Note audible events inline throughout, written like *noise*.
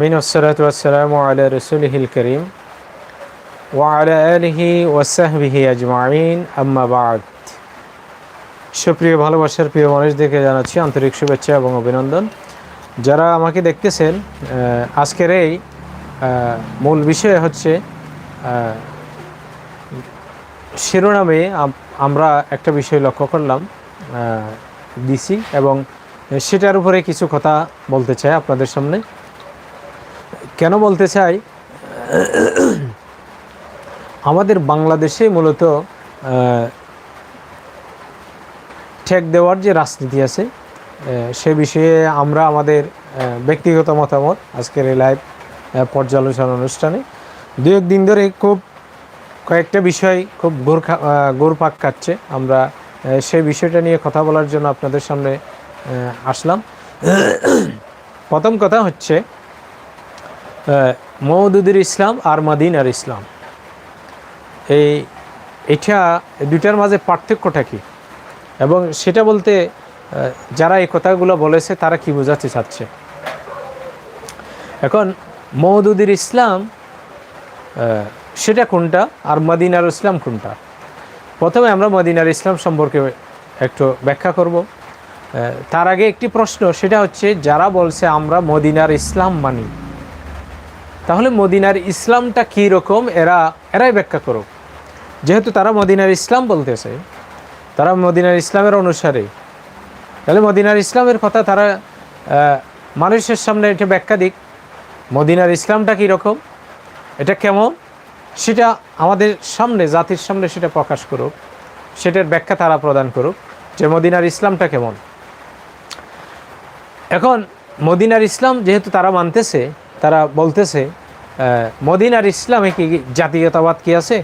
মিন ওসরাতাম আলা রসুলহিল করিম ওয়ালা আলহি ওসাহবিহি আজমাইন আম্মাবাদ সুপ্রিয় ভালোবাসার প্রিয় মানুষদেরকে জানাচ্ছি আন্তরিক শুভেচ্ছা এবং অভিনন্দন। যারা আমাকে দেখতেছেন আজকের এই মূল বিষয় হচ্ছে শিরোনামে আমরা একটা বিষয় লক্ষ্য করলাম দিছি এবং সেটার উপরে কিছু কথা বলতে চাই আপনাদের সামনে। কেন বলতে চাই? আমাদের বাংলাদেশে মূলত ঠেক দেওয়ার যে রাজনীতি আছে সে বিষয়ে আমরা আমাদের ব্যক্তিগত মতামত আজকের এই লাইভ পর্যালোচনা অনুষ্ঠানে। দু দিন ধরে খুব কয়েকটা বিষয় খুব গোরখা গোরপাক কাটছে আমরা সেই বিষয়টা নিয়ে কথা বলার জন্য আপনাদের সামনে আসলাম। প্রথম কথা হচ্ছে মৌদুদুর ইসলাম আর মাদিনার ইসলাম। এই, এটা দুটার মাঝে পার্থক্যটা কি? এবং সেটা বলতে যারা এই কথাগুলো বলেছে, তারা কি বোঝাতে চাচ্ছে? এখন মৌদুদির ইসলাম সেটা কোনটা? আর মদিনার ইসলাম কোনটা? প্রথমে আমরা মদিনার ইসলাম সম্পর্কে একটু ব্যাখ্যা করব। তার আগে একটি প্রশ্ন, সেটা হচ্ছে, যারা বলছে আমরা মদিনার ইসলাম মানি তাহলে মদিনার ইসলামটা কী রকম? এরা, এরাই ব্যাখ্যা করুক। যেহেতু তারা মদিনার ইসলাম বলতেছে, তারা মদিনার ইসলামের অনুসারে। তাহলে মদিনার ইসলামের কথা তারা মানুষের সামনে এটা ব্যাখ্যা দিক। মদিনার ইসলামটা কী রকম? এটা কেমন? সেটা আমাদের সামনে, জাতির সামনে সেটা প্রকাশ করুক। সেটার ব্যাখ্যা তারা প্রদান করুক যে মদিনার ইসলামটা কেমন। এখন, মদিনার ইসলাম যেহেতু তারা মানতেছে তারা বলতেছে আহ, মদিনার ইসলামে কি জাতীয়তাবাদ কি আছে?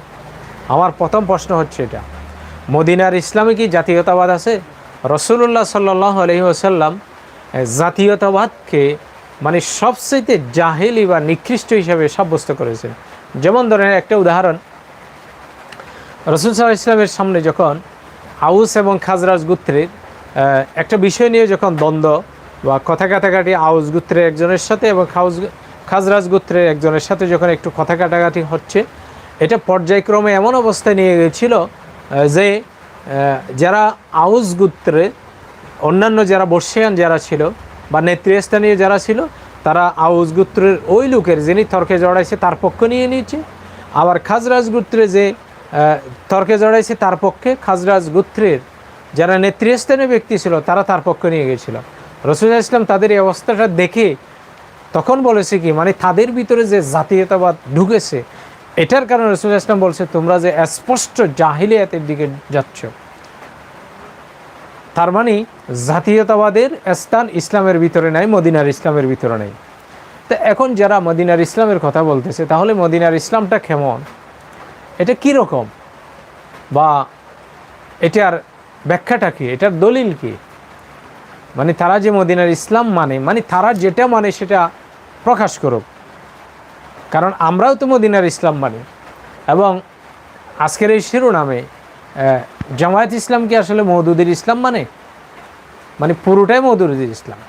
আমার প্রথম প্রশ্ন হচ্ছে এটা। মদিনার ইসলামে কি জাতীয়তাবাদ আছে? রসুল্লাহ সাল্লাহ আলহি জাতীয়তাবাদকে মানে সবচেয়ে জাহেলি বা নিকৃষ্ট হিসাবে সাব্যস্ত করেছেন। যেমন ধরেন একটা উদাহরণ রসুল সাল্লাহ ইসলামের সামনে যখন আউস এবং খাজরাজ গুত্রের একটা বিষয় নিয়ে যখন দ্বন্দ্ব বা কথা কাটাকাটি আউস গুত্রের একজনের সাথে এবং খাউস খাজরাজ গুত্রের একজনের সাথে যখন একটু কথা কাটাকাটি হচ্ছে, এটা পর্যায়ক্রমে এমন অবস্থায় নিয়ে গেছিল যে যারা আউস গুত্রের অন্যান্য যারা বর্ষিয়ান যারা ছিল বা নেতৃস্থানীয় যারা ছিল, তারা আউস গুত্রের ওই লোকের যিনি তর্কে জড়াইছে তার পক্ষ নিয়ে নিয়েছে। আবার খাজরাজ গুত্রে যে তর্কে জড়াইছে তার পক্ষে খাজরাজ গুত্রের যারা নেতৃস্থানীয় ব্যক্তি ছিল, তারা তার পক্ষ নিয়ে গেছিল রসুল্লাহ ইসলাম তাদের এই অবস্থাটা দেখে তখন বলেছে কি মানে তাদের ভিতরে যে জাতীয়তাবাদ ঢুকেছে, এটার কারণে রসুল্লাহ ইসলাম বলছে, তোমরা যে স্পষ্ট জাহিলিয়াতের দিকে যাচ্ছ, তার মানে জাতীয়তাবাদের স্থান ইসলামের ভিতরে নাই, মদিনার ইসলামের ভিতরে নেই। তো এখন যারা মদিনার ইসলামের কথা বলতেছে, তাহলে মদিনার ইসলামটা কেমন? এটা কি রকম? বা এটার ব্যাখ্যাটা কি? এটার দলিল কি? মানে তারা যে মদিনার ইসলাম মানে মানে তারা যেটা মানে সেটা প্রকাশ করুক। কারণ আমরাও তো মদিনার ইসলাম মানে। এবং আজকের এই শিরোনামে জামায়াত ইসলাম কি আসলে মৌদুদের ইসলাম মানে? মানে পুরোটাই মৌদুদের ইসলাম।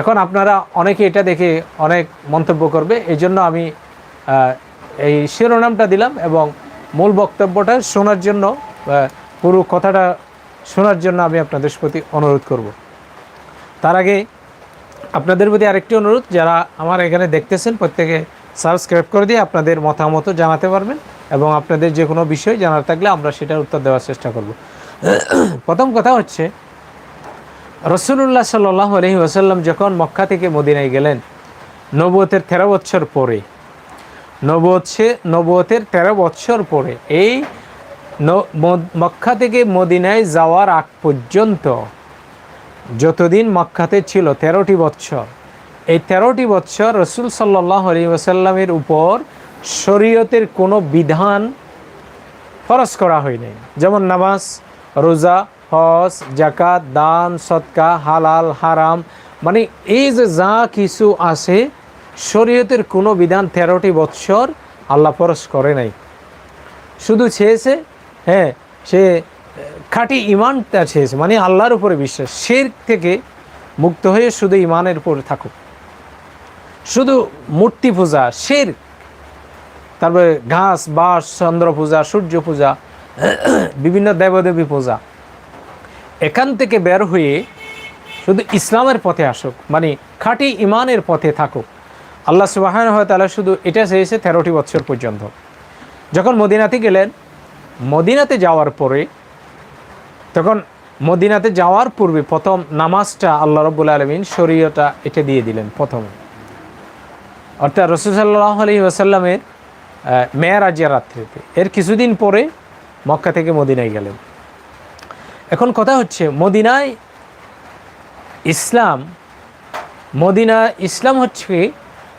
এখন আপনারা অনেকে এটা দেখে অনেক মন্তব্য করবে এই জন্য আমি এই শিরোনামটা দিলাম এবং মূল বক্তব্যটা শোনার জন্য পুরো কথাটা শোনার জন্য আমি আপনাদের প্রতি অনুরোধ করব। তার আগে আপনাদের প্রতি আরেকটি অনুরোধ, যারা আমার এখানে দেখতেছেন, প্রত্যেকে সাবস্ক্রাইব করে দিয়ে আপনাদের মতামত জানাতে পারবেন এবং আপনাদের যে কোনো বিষয় জানার থাকলে আমরা সেটার উত্তর দেওয়ার চেষ্টা করব। প্রথম কথা হচ্ছে রসুল্লাহ সাল্লাহ আলহি ওসাল্লাম যখন মক্কা থেকে মদিনায় গেলেন নবতের তেরো বছর পরে নবতে নবতের তেরো বছর পরে, এই মক্কা থেকে মদিনায় যাওয়ার আগ পর্যন্ত যতদিন মক্কাতে ছিল তেরোটি বৎসর, এই তেরোটি বৎসর রসুল সাল্লাহ আলী ওসাল্লামের উপর শরীয়তের কোনো বিধান ফরজ করা হয়নি। যেমন নামাজ, রোজা, হজ জাকাত দান সৎকা হালাল, হারাম মানে এই যে যা কিছু আছে, শরীয়তের কোনো বিধান তেরোটি বৎসর আল্লাহ ফরজ করে নাই। শুধু চেয়েছে হ্যাঁ সে খাঁটি ইমানটা চেয়েছে মানে আল্লাহর উপরে বিশ্বাস। শের থেকে মুক্ত হয়ে শুধু ইমানের উপর থাকুক। শুধু মূর্তি পূজা শের তারপরে ঘাস, বাঁশ, চন্দ্র পূজা, সূর্য পূজা, বিভিন্ন দেবদেবী পূজা। এখান থেকে বের হয়ে শুধু ইসলামের পথে আসুক মানে খাঁটি ইমানের পথে থাকুক। আল্লাহ সুবাহান হয় তাহলে শুধু এটা চেয়েছে তেরোটি বছর পর্যন্ত। যখন মদিনাতে গেলেন, মদিনাতে যাওয়ার পরে তখন মদিনাতে যাওয়ার পূর্বে প্রথম নামাজটা আল্লাহ রব্বুল আলমিন শরীয়টা এটা দিয়ে দিলেন প্রথমে। অর্থাৎ রসুসাল্লাহ আলী ওসাল্লামের মেয়ারাজিয়া রাত্রিতে। এর কিছুদিন পরে মক্কা থেকে মদিনায় গেলেন। এখন কথা হচ্ছে, মদিনায় ইসলাম মদিনা ইসলাম হচ্ছে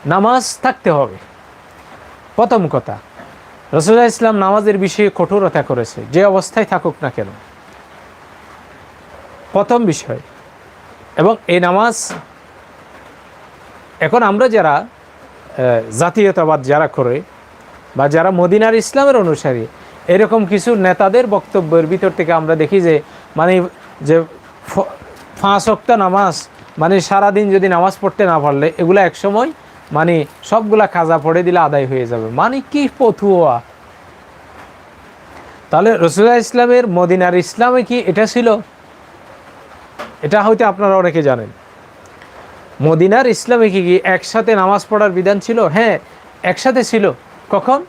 নামাজ থাকতে হবে। প্রথম কথা রসুল্লাহ ইসলাম নামাজের বিষয়ে কঠোরতা করেছে। যে অবস্থায় থাকুক না কেন। প্রথম বিষয়। এবং এই নামাজ, এখন আমরা যারা জাতীয়তাবাদ যারা করে, বা যারা মদিনার ইসলামের অনুসারী, এরকম কিছু নেতাদের বক্তব্যের ভিতর থেকে আমরা দেখি যে মানে যে পাঁচ অক্ত নামাজ মানে সারাদিন যদি নামাজ পড়তে না পারলে, এগুলো একসময় মানে সবগুলা খাজা পড়ে দিলে আদায় হয়ে যাবে। মানে কি পথুয়া তাহলে রসুল্লাহ ইসলামের মদিনার ইসলামে কি এটা ছিল? এটা হয়তো আপনারা অনেকে জানেন। মদিনার ইসলামে কি কি একসাথে নামাজ পড়ার বিধান ছিল? হ্যাঁ একসাথে ছিল। কখন?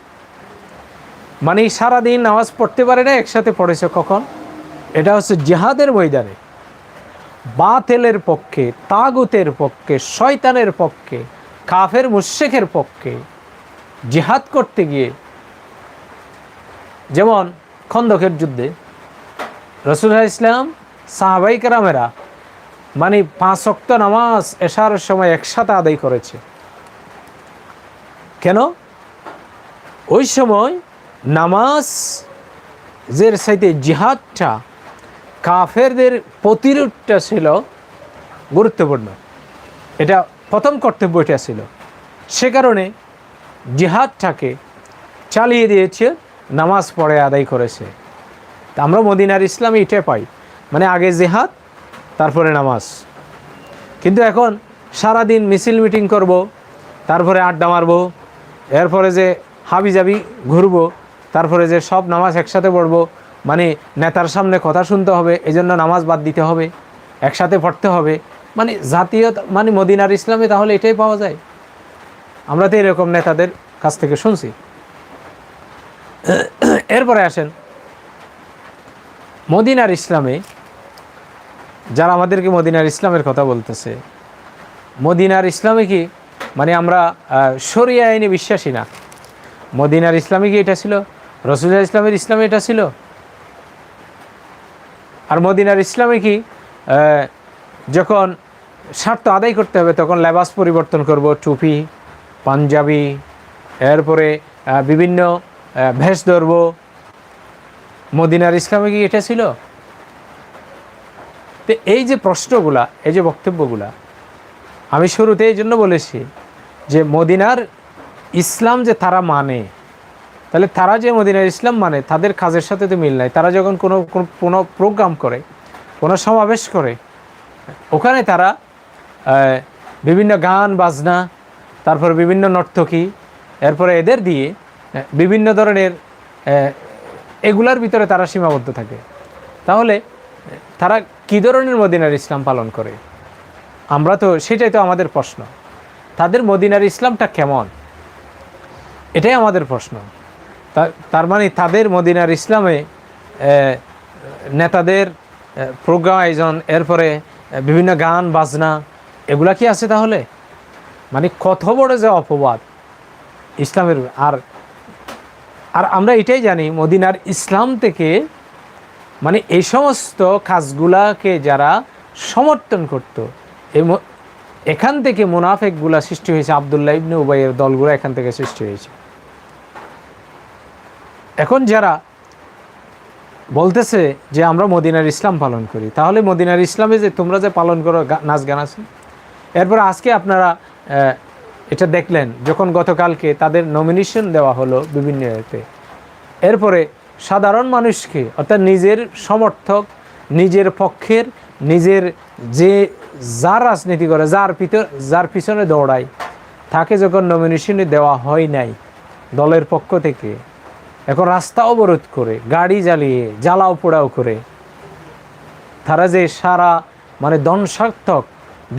মানে সারাদিন নামাজ পড়তে পারে না, একসাথে পড়েছে কখন? এটা হচ্ছে জেহাদের ময়দানে। বাতেলের পক্ষে, তাগুতের পক্ষে, শয়তানের পক্ষে, কাফের মুশেকের পক্ষে জিহাদ করতে গিয়ে, যেমন খন্দকের যুদ্ধে রসুল্লাহ ইসলাম সাহাবাই কেরামেরা মানে পাঁচ অক্ত নামাজ এশার সময় একসাথে আদায় করেছে। কেন? ওই সময় নামাজ যে সাইতে জিহাদটা কাফেরদের প্রতিরোধটা ছিল গুরুত্বপূর্ণ। এটা প্রথম কর্তব্য এটা ছিল। সে কারণে জিহাদটাকে চালিয়ে দিয়েছে, নামাজ পড়ে আদায় করেছে। আমরা মদিনার ইসলামে এটা পাই। মানে আগে জেহাদ তারপরে নামাজ। কিন্তু এখন সারাদিন মিছিল মিটিং করব, তারপরে আড্ডা মারবো, এরপরে যে হাবি জাবি ঘুরবো, তারপরে যে সব নামাজ একসাথে পড়ব মানে নেতার সামনে কথা শুনতে হবে এই জন্য নামাজ বাদ দিতে হবে, একসাথে পড়তে হবে। মানে জাতীয় মানে মদিনার ইসলামে তাহলে এটাই পাওয়া যায়। আমরা তো এরকম নেতাদের কাছ থেকে শুনছি। এরপরে আসেন। মদিনার ইসলামে যারা আমাদেরকে মদিনার ইসলামের কথা বলতেছে। মদিনার ইসলামে কি মানে আমরা শরিয়া আইনে বিশ্বাসী না? মদিনার ইসলামে কি এটা ছিল? রসুল্লাহ ইসলামের ইসলামে এটা ছিল? আর মদিনার ইসলামে কি যখন স্বার্থ আদায় করতে হবে, তখন লেবাস পরিবর্তন করব, টুপি, পাঞ্জাবি, এরপরে বিভিন্ন ভেষ ধরব। মদিনার ইসলামে কি এটা ছিল? তো এই যে প্রশ্নগুলা, এই যে বক্তব্যগুলা, আমি শুরুতে এই জন্য বলেছি যে মদিনার ইসলাম যে তারা মানে তাহলে তারা যে মদিনার ইসলাম মানে তাদের কাজের সাথে তো মিল নাই। তারা যখন কোনো, কোনো- প্রোগ্রাম করে, কোনো সমাবেশ করে, ওখানে তারা বিভিন্ন গান, বাজনা, তারপর বিভিন্ন নর্তকী, এরপরে এদের দিয়ে বিভিন্ন ধরনের এগুলার ভিতরে তারা সীমাবদ্ধ থাকে। তাহলে, তারা কী ধরনের মদিনার ইসলাম পালন করে? আমরা তো সেটাই তো আমাদের প্রশ্ন। তাদের মদিনার ইসলামটা কেমন? এটাই আমাদের প্রশ্ন। তার মানে তাদের মদিনার ইসলামে নেতাদের প্রোগ্রাম আয়োজন, এরপরে বিভিন্ন গান, বাজনা, এগুলা কি আছে তাহলে? মানে কত বড় যে অপবাদ ইসলামের। আর আর আমরা এটাই জানি, মদিনার ইসলাম থেকে মানে এই সমস্ত কাজগুলাকে যারা সমর্থন করত এখান থেকে মুনাফেকগুলা সৃষ্টি হয়েছে, আবদুল্লাহ ইবনে উবাইয়ের দলগুলো এখান থেকে সৃষ্টি হয়েছে। এখন যারা বলতেছে যে আমরা মদিনার ইসলাম পালন করি, তাহলে মদিনার ইসলামে যে তোমরা যে পালন করো নাচ গান আছে। এরপর আজকে আপনারা এটা দেখলেন, যখন গতকালকে তাদের নমিনেশন দেওয়া হলো বিভিন্ন এরপরে সাধারণ মানুষকে, অর্থাৎ নিজের সমর্থক, নিজের পক্ষের, নিজের যে যার রাজনীতি করে, যার পিতর যার পিছনে দৌড়ায়, তাকে যখন নমিনেশনে দেওয়া হয় নাই দলের পক্ষ থেকে, এখন রাস্তা অবরোধ করে, গাড়ি জ্বালিয়ে, জ্বালাও পোড়াও করে, তারা যে সারা মানে দনসার্থক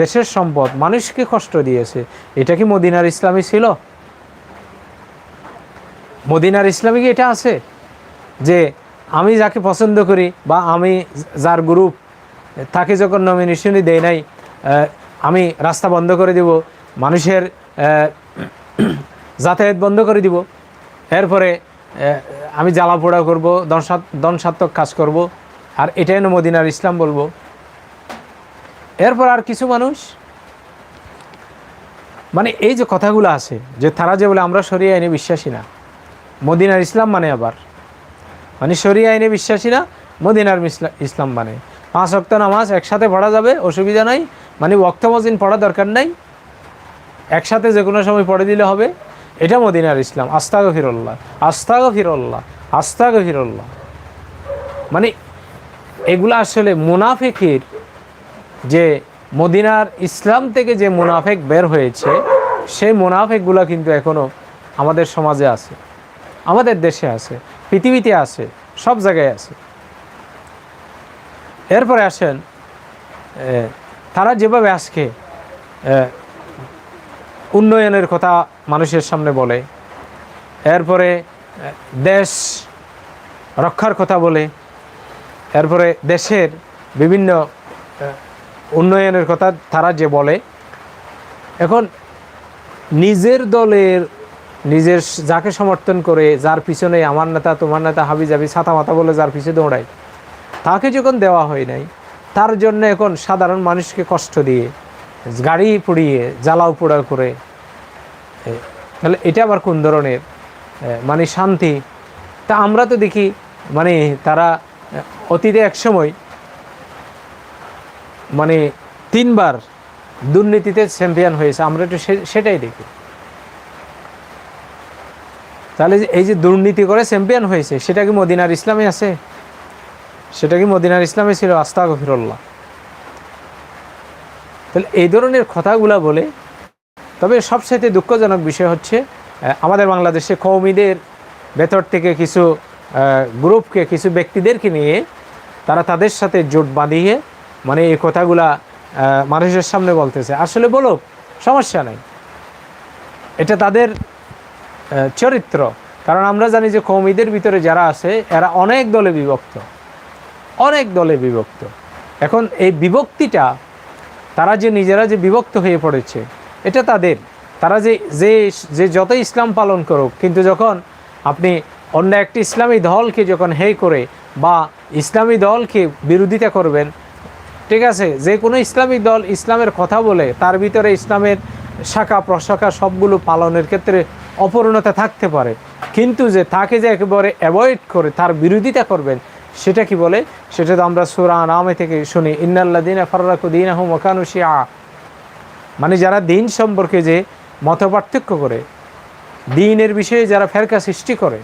দেশের সম্পদ মানুষকে কষ্ট দিয়েছে, এটা কি মদিনার ইসলামী ছিল? মদিনার ইসলামী কি এটা আছে? যে আমি যাকে পছন্দ করি বা আমি যার গ্রুপ তাকে যখন নমিনেশনই দেয় নাই আমি রাস্তা বন্ধ করে দিব, মানুষের যাতায়াত বন্ধ করে দিব, এরপরে আমি জ্বালা পোড়া করব দনসাত দনসাত্মক কাজ করব, আর এটাই মদিনার ইসলাম বলব। এরপর আর কিছু মানুষ মানে এই যে কথাগুলো আছে, যে তারা যে বলে, আমরা সরিয়ে আইনে বিশ্বাসী না। মদিনার ইসলাম মানে আবার মানে সরিয়ে আইনে বিশ্বাসী না মদিনার ইসলাম মানে। পাঁচ অক্ত নামাজ একসাথে পড়া যাবে, অসুবিধা নাই। মানে ওক্ত মজিন পড়া দরকার নাই। একসাথে যে কোনো সময় পড়ে দিলে হবে। এটা মদিনার ইসলাম। আস্তা গফিরল্লাহ আস্তা গফিরল্লাহ আস্তা গফিরল্লাহ মানে এগুলো আসলে মুনাফেকের যে মদিনার ইসলাম থেকে যে মুনাফেক বের হয়েছে সেই মুনাফেকগুলো কিন্তু এখনও আমাদের সমাজে আছে। আমাদের দেশে আছে, পৃথিবীতে আছে, সব জায়গায় আছে। এরপরে আসেন তারা যেভাবে আজকে উন্নয়নের কথা মানুষের সামনে বলে, এরপরে দেশ রক্ষার কথা বলে, এরপরে দেশের বিভিন্ন উন্নয়নের কথা তারা যে বলে, এখন নিজের দলের নিজের যাকে সমর্থন করে, যার পিছনে আমার নেতা, তোমার নেতা হাবি যাবি ছাতা মাথা বলে যার পিছনে দৌড়ায়, তাকে যখন দেওয়া হয় নাই, তার জন্য এখন সাধারণ মানুষকে কষ্ট দিয়ে, গাড়ি পুড়িয়ে জ্বালাও পোড়াও করে তাহলে এটা আবার কোন ধরনের মানে শান্তি? তা আমরা তো দেখি মানে তারা অতীতে এক সময় মানে তিনবার দুর্নীতিতে চ্যাম্পিয়ন হয়েছে, আমরা একটু সেটাই দেখি। তাহলে এই যে দুর্নীতি করে চ্যাম্পিয়ন হয়েছে, সেটা কি মদিনার ইসলামে আছে? সেটা কি মদিনার ইসলামে ছিল? আস্তা গফিরল্লাহ তাহলে এই ধরনের কথাগুলা বলে, তবে সবচাইতে দুঃখজনক বিষয় হচ্ছে আমাদের বাংলাদেশে কৌমিদের ভেতর থেকে কিছু গ্রুপকে, কিছু ব্যক্তিদেরকে নিয়ে তারা তাদের সাথে জোট বাঁধিয়ে মানে এই কথাগুলা মানুষের সামনে বলতেছে। আসলে বলো, সমস্যা নাই। এটা তাদের চরিত্র। কারণ আমরা জানি যে কৌমিদের ভিতরে যারা আছে, এরা অনেক দলে বিভক্ত। অনেক দলে বিভক্ত। এখন এই বিভক্তিটা, তারা যে নিজেরা যে বিভক্ত হয়ে পড়েছে, এটা তাদের। তারা যে যে যে যত ইসলাম পালন করুক, কিন্তু যখন আপনি অন্য একটি ইসলামী দলকে যখন হে করে বা ইসলামী দলকে বিরোধিতা করবেন, ঠিক আছে, যে কোনো ইসলামিক দল ইসলামের কথা বলে, তার ভিতরে ইসলামের শাখা, প্রশাখা সবগুলো পালনের ক্ষেত্রে অপূর্ণতা থাকতে পারে। কিন্তু যে তাকে যে একেবারে অ্যাভয়েড করে তার বিরোধিতা করবেন, সেটা কি বলে? সেটা তো আমরা সুরা নামে থেকে শুনি ইন্নাল্লাদিন ফার্রাকুদ্দিন আহম ওকানুশিয়া মানে যারা দিন সম্পর্কে যে মত পার্থক্য করে, দিনের বিষয়ে যারা ফেরকা সৃষ্টি করে,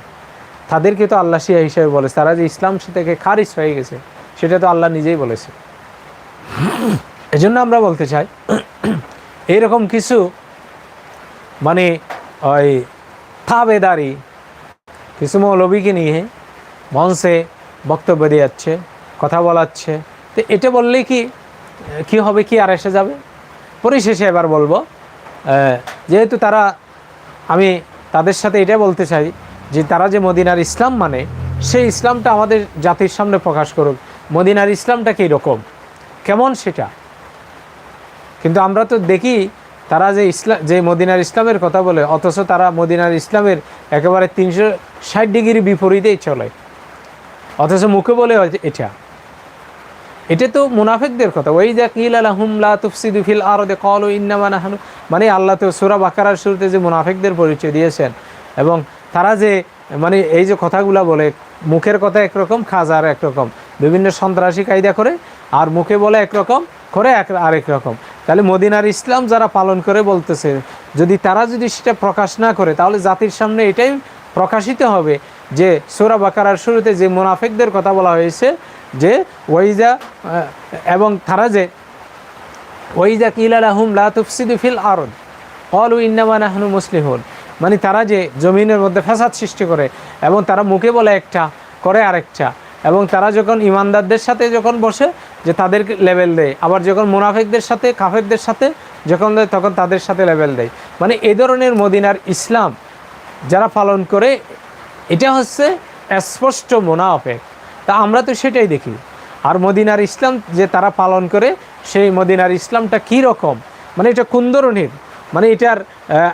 তাদেরকে তো আল্লাহ শিয়া হিসেবে বলে তারা যে ইসলাম থেকে খারিজ হয়ে গেছে, সেটা তো আল্লাহ নিজেই বলেছে। এজন্য আমরা বলতে চাই *clears throat* এইরকম কিছু মানে ওই থাবেদারি। কিছু মৌলবীকে নিয়ে মঞ্চে বক্তব্য দিয়ে যাচ্ছে কথা বলাচ্ছে। তো এটা বললে কি কি হবে, কি আর এসে যাবে? পরিশেষে এবার বলব যেহেতু তারা, আমি তাদের সাথে এটা বলতে চাই যে তারা যে মদিনার ইসলাম মানে সেই ইসলামটা আমাদের জাতির সামনে প্রকাশ করুক। মদিনার ইসলামটা কী রকম? কেমন সেটা? কিন্তু আমরা তো দেখি তারা যে ইসলাম যে মদিনার ইসলামের কথা বলে, অথচ তারা মদিনার ইসলামের একেবারে তিনশো ষাট ডিগ্রি বিপরীতেই চলে। অথচ মুখে বলে এটা। এটা তো মুনাফেকদের কথা। ওই যা কিল আলাহুম লা তুফসিদু ফিল আরদে কল ইন্নামা নাহানু। মানে আল্লাহ তো সূরা বাকারার শুরুতে যে মুনাফেকদের পরিচয় দিয়েছেন, এবং তারা যে মানে এই যে কথাগুলা বলে, মুখের কথা একরকম, খাজার একরকম। বিভিন্ন সন্ত্রাসী কায়দা করে, আর মুখে বলে একরকম, করে এক আরেক রকম। তাহলে মদিনার ইসলাম যারা পালন করে বলতেছে, যদি তারা যদি সেটা প্রকাশ না করে, তাহলে জাতির সামনে এটাই প্রকাশিত হবে যে সোরা বাকারার শুরুতে যে মুনাফেকদের কথা বলা হয়েছে, যে ওইজা এবং তারা যে ওইজা কিলালাহুম লা তুফসিদু ফিল আরদ অলু ইন্নামা নাহনু মুসলিহুন। মানে তারা যে জমিনের মধ্যে ফ্যাসাদ সৃষ্টি করে, এবং তারা মুখে বলে একটা, করে আরেকটা, এবং তারা যখন ইমানদারদের সাথে যখন বসে যে তাদের লেভেল দেয়। আবার যখন মুনাফিকদের সাথে, কাফেরদের সাথে, যখন দেয়, তখন তাদের সাথে লেভেল দেয়। মানে এ ধরনের মদিনার ইসলাম যারা পালন করে, এটা হচ্ছে স্পষ্ট মোনাফেক। তা আমরা তো সেটাই দেখি। আর মদিনার ইসলাম যে তারা পালন করে, সেই মদিনার ইসলামটা কী রকম? মানে এটা কোন ধরনের? মানে এটার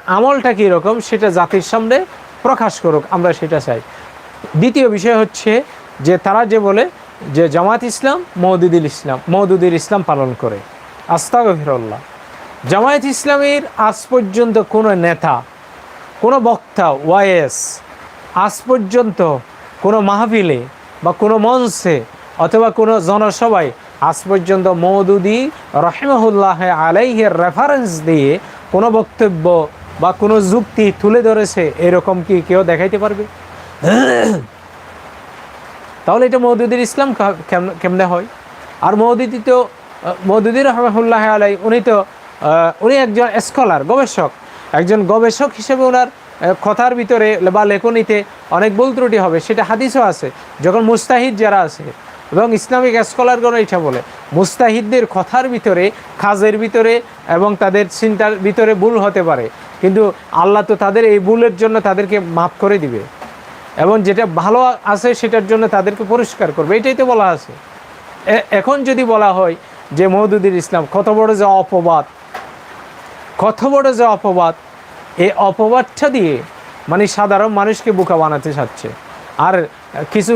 আমলটা কী রকম? সেটা জাতির সামনে প্রকাশ করুক, আমরা সেটা চাই। দ্বিতীয় বিষয় হচ্ছে যে তারা যে বলে যে জামাত ইসলাম মৌদুদুল ইসলাম মৌদুদুল ইসলাম পালন করে। আস্তা আস্তাগফিরুল্লাহ। জামায়াত ইসলামের আজ পর্যন্ত কোনো নেতা, কোনো বক্তা, ওয়াইএস, আজ পর্যন্ত কোনো মাহফিলে বা কোনো মঞ্চে অথবা কোনো জনসভায় আজ পর্যন্ত মৌদুদি রহেমহুল্লাহ আলাইহের রেফারেন্স দিয়ে কোনো বক্তব্য বা কোনো যুক্তি তুলে ধরেছে, এরকম কি কেউ দেখাইতে পারবে? তাহলে এটা মৌদুদির ইসলাম কেমনে হয়? আর মৌদুদি তো আহ, মৌদুদি রহমাহুল্লাহ আলাই উনি তো উনি একজন স্কলার গবেষক। একজন গবেষক হিসেবে ওনার কথার ভিতরে বা লেখনীতে অনেক ভুল ত্রুটি হবে সেটা হাদিসও আছে। যখন মুস্তাহিদ যারা আছে এবং ইসলামিক স্কলারগণ এটা বলে মুস্তাহিদদের কথার ভিতরে কাজের ভিতরে এবং তাদের চিন্তার ভিতরে ভুল হতে পারে। কিন্তু আল্লাহ তো তাদের এই ভুলের জন্য তাদেরকে মাফ করে দিবে। এবং যেটা ভালো আছে সেটার জন্য তাদেরকে পরিষ্কার করবে। এটাই তো বলা আছে। এখন যদি বলা হয় যে মৌদুদির ইসলাম, কত বড় যে অপবাদ, কত বড় যে অপবাদ, এই অপবাদটা দিয়ে মানে সাধারণ মানুষকে বোকা বানাতে চাচ্ছে। আর কিছু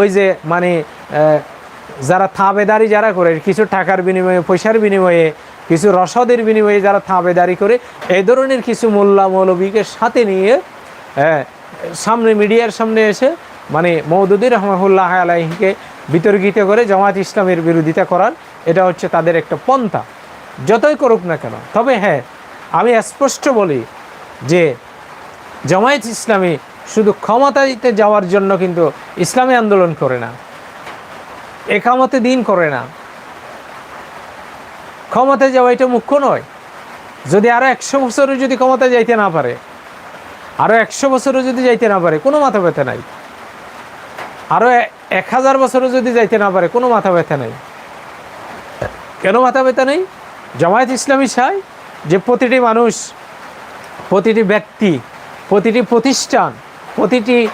ওই যে মানে যারা থাবেদারি যারা করে, কিছু টাকার বিনিময়ে, পয়সার বিনিময়ে, কিছু রসদের বিনিময়ে যারা থাবেদারি করে এই ধরনের কিছু মোল্লা মৌলবীকে সাথে নিয়ে সামনে মিডিয়ার সামনে এসে মানে মৌদুদি রহমাহুল্লাহ আলাইহিকে বিতর্কিত করে জামাত ইসলামের বিরোধিতা করার, এটা হচ্ছে তাদের একটা পন্থা। যতই করুক না কেন, তবে হ্যাঁ আমি স্পষ্ট বলি যে জামায়াত ইসলামী শুধু ক্ষমতাতে যাওয়ার জন্য কিন্তু ইসলামী আন্দোলন করে না, একামতে দিন করে না। ক্ষমতায় যাওয়া এটা মুখ্য নয়। যদি আরও একশো বছরও যদি ক্ষমতায় যাইতে না পারে আরও একশো বছরও যদি যাইতে না পারে, কোনো মাথা ব্যথা নাই। আরও এক হাজার বছরও যদি যাইতে না পারে, কোনো মাথা ব্যথা নাই। কেন মাথা ব্যথা নেই? জামায়াত ইসলামী চায় যে প্রতিটি মানুষ, প্রতিটি ব্যক্তি, প্রতিটি প্রতিষ্ঠান, প্রতিটি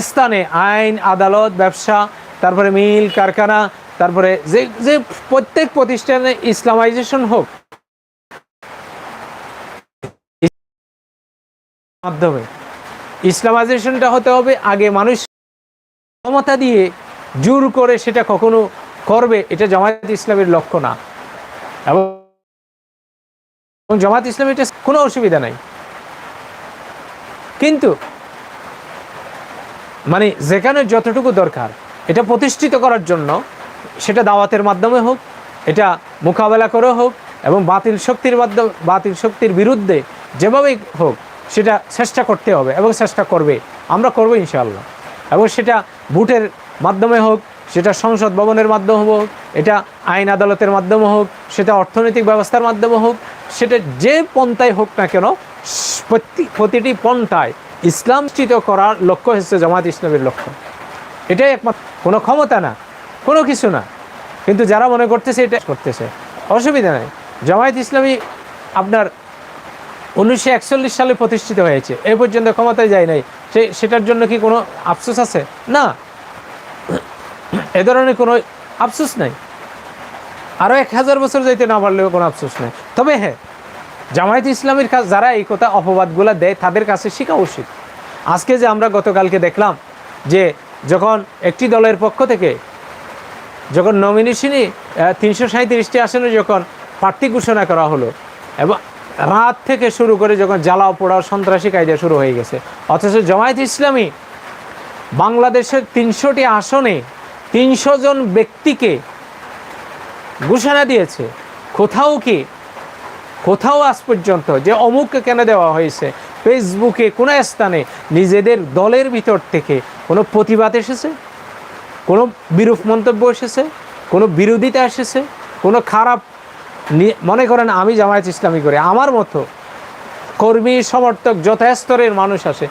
স্থানে আইন, আদালত, ব্যবসা, তারপরে মিল, কারখানা, তারপরে যে যে প্রত্যেক প্রতিষ্ঠানে ইসলামাইজেশন হোক মাধ্যমে। ইসলামাইজেশনটা হতে হবে আগে মানুষ ক্ষমতা দিয়ে জোর করে সেটা কখনো করবে, এটা জামায়াত ইসলামের লক্ষ্য না। এবং জামাত ইসলামের এটা কোনো অসুবিধা নাই। কিন্তু মানে যেখানে যতটুকু দরকার, এটা প্রতিষ্ঠিত করার জন্য সেটা দাওয়াতের মাধ্যমে হোক, এটা মোকাবেলা করে হোক এবং বাতিল শক্তির মাধ্যমে, বাতিল শক্তির বিরুদ্ধে যেভাবেই হোক সেটা চেষ্টা করতে হবে এবং চেষ্টা করবে। আমরা করব ইনশাআল্লাহ। এবং সেটা ভোটের মাধ্যমে হোক, সেটা সংসদ ভবনের মাধ্যমে হোক, এটা আইন আদালতের মাধ্যমে হোক, সেটা অর্থনৈতিক ব্যবস্থার মাধ্যমে হোক, সেটা যে পন্থায় হোক না কেন, প্রতি- প্রতিটি পন্থায় ইসলাম স্থিত করার লক্ষ্য হচ্ছে জামাত ইসলামের লক্ষ্য। এটাই একমাত্র কোনো ক্ষমতা না, কোনো কিছু না। কিন্তু যারা মনে করতেছে এটা করতেছে। অসুবিধা নাই। জামায়াত ইসলামী আপনার উনিশশো একচল্লিশ সালে প্রতিষ্ঠিত হয়েছে। এ পর্যন্ত ক্ষমতায় যায় নাই। সে সেটার জন্য কি কোনো আফসোস আছে? না। এ ধরনের কোনো আফসোস নাই। আরও এক হাজার বছর যাইতে না পারলেও কোনো আফসোস নেই। তবে হ্যাঁ জামায়াত ইসলামের কাছে যারা এই কথা অপবাদগুলো দেয়, তাদের কাছে শেখা উচিত। আজকে যে আমরা গতকালকে দেখলাম যে যখন একটি দলের পক্ষ থেকে যখন নমিনেশনই তিনশো সাঁত্রিশটি আসনে যখন প্রার্থী ঘোষণা করা হলো, এবং রাত থেকে শুরু করে যখন জ্বালাও পোড়াও সন্ত্রাসী কায়দা শুরু হয়ে গেছে। অথচ জামায়াত ইসলামী বাংলাদেশের তিনশোটি আসনে তিনশো জন ব্যক্তিকে ঘোষণা দিয়েছে। কোথাও কি, কোথাও আজ পর্যন্ত যে অমুককে কেন দেওয়া হয়েছে? ফেসবুকে কোনো স্থানে নিজেদের দলের ভিতর থেকে কোনো প্রতিবাদ এসেছে? কোনো বিরূপ মন্তব্য এসেছে? কোনো বিরোধিতা এসেছে? কোনো খারাপ মনে করেন আমি জামায়াত ইসলামী করে, আমার মতো কর্মী, সমর্থক, যথাস্তরের মানুষ আসে।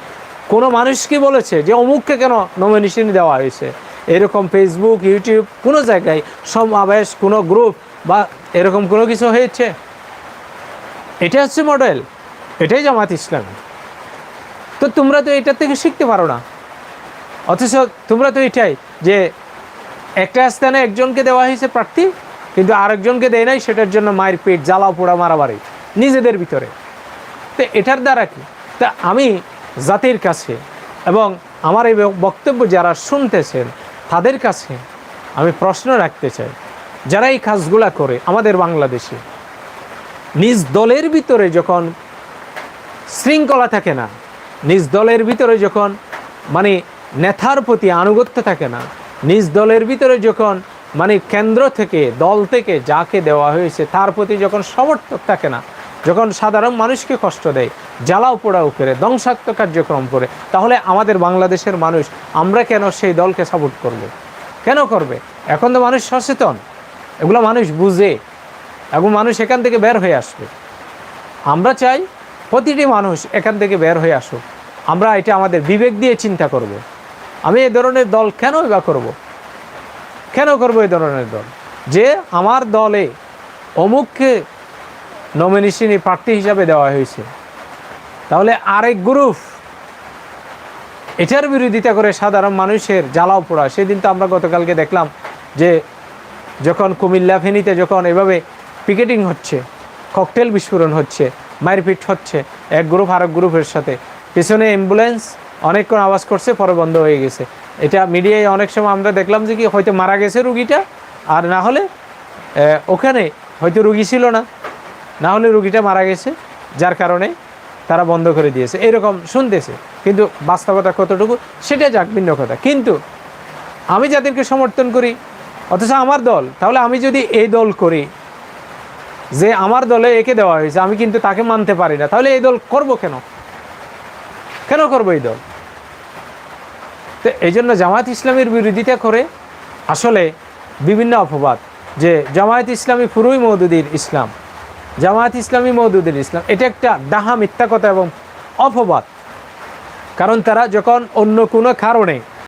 কোনো মানুষ কি বলেছে যে অমুককে কেন নমিনেশন দেওয়া হয়েছে? এরকম ফেসবুক ইউটিউব কোনো জায়গায় সমাবেশ, কোনো গ্রুপ বা এরকম কোনো কিছু হয়েছে? এটা হচ্ছে মডেল এটাই জামাত ইসলামী। তো তোমরা তো এটার থেকে শিখতে পারো না। অথচ তোমরা তো এটাই যে একটা স্থানে একজনকে দেওয়া হয়েছে প্রার্থী কিন্তু আরেকজনকে দেয় নাই, সেটার জন্য মায়ের পেট জ্বালা পোড়া মারামারি, নিজেদের ভিতরে। তো এটার দ্বারা কি? তা আমি জাতির কাছে এবং আমার এই বক্তব্য যারা শুনতেছেন, তাদের কাছে আমি প্রশ্ন রাখতে চাই। যারা এই কাজগুলা করে আমাদের বাংলাদেশে, নিজ দলের ভিতরে যখন শৃঙ্খলা থাকে না, নিজ দলের ভিতরে যখন মানে নেতার প্রতি আনুগত্য থাকে না, নিজ দলের ভিতরে যখন মানে কেন্দ্র থেকে, দল থেকে যাকে দেওয়া হয়েছে, তার প্রতি যখন সমর্থক থাকে না, যখন সাধারণ মানুষকে কষ্ট দেয়, জ্বালাও পোড়াও করে, ধ্বংসাত্মক কার্যক্রম করে, তাহলে আমাদের বাংলাদেশের মানুষ, আমরা কেন সেই দলকে সাপোর্ট করব? কেন করবে? এখন তো মানুষ সচেতন। এগুলো মানুষ বুঝে এবং মানুষ এখান থেকে বের হয়ে আসবে। আমরা চাই প্রতিটি মানুষ এখান থেকে বের হয়ে আসুক। আমরা এটা আমাদের বিবেক দিয়ে চিন্তা করব। আমি এ ধরনের দল কেনই বা করব। কেন করব এই ধরনের দল? যে আমার দলে অমুককে নমিনেশনে প্রার্থী হিসাবে দেওয়া হয়েছে। তাহলে আরেক গ্রুপ এটার বিরোধিতা করে সাধারণ মানুষের জ্বালাও পোড়া। সেদিন তো আমরা গতকালকে দেখলাম যে যখন কুমিল্লা ফেনীতে যখন এভাবে পিকেটিং হচ্ছে ককটেল বিস্ফোরণ হচ্ছে, মারপিট হচ্ছে, এক গ্রুপ আরেক গ্রুপের সাথে, পিছনে অ্যাম্বুলেন্স অনেকক্ষণ আওয়াজ করছে, পরে বন্ধ হয়ে গেছে। এটা মিডিয়ায় অনেক সময় আমরা দেখলাম যে কি হয়তো মারা গেছে রুগীটা, আর না হলে ওখানে হয়তো রুগী ছিল না। না হলে রুগীটা মারা গেছে, যার কারণে তারা বন্ধ করে দিয়েছে। এরকম শুনতেছে, কিন্তু বাস্তবতা কতটুকু, সেটা যাক, ভিন্ন কথা। কিন্তু আমি যাদেরকে সমর্থন করি, অথচ আমার দল, তাহলে আমি যদি এই দল করি, যে আমার দলে একে দেওয়া হয়েছে, আমি কিন্তু তাকে মানতে পারি না। তাহলে এই দল করব কেন? কেন করব এই দল? তো এই জন্য জামায়াত ইসলামের বিরোধিতা করে আসলে বিভিন্ন অপবাদ যে জামায়াত ইসলামী পুরোই মৌদুদির ইসলাম, জামায়াত ইসলামী মৌদুদির ইসলাম, এটা একটা দাহা মিথ্যা কথা এবং অপবাদ। কারণ তারা যখন অন্য কোনো কারণে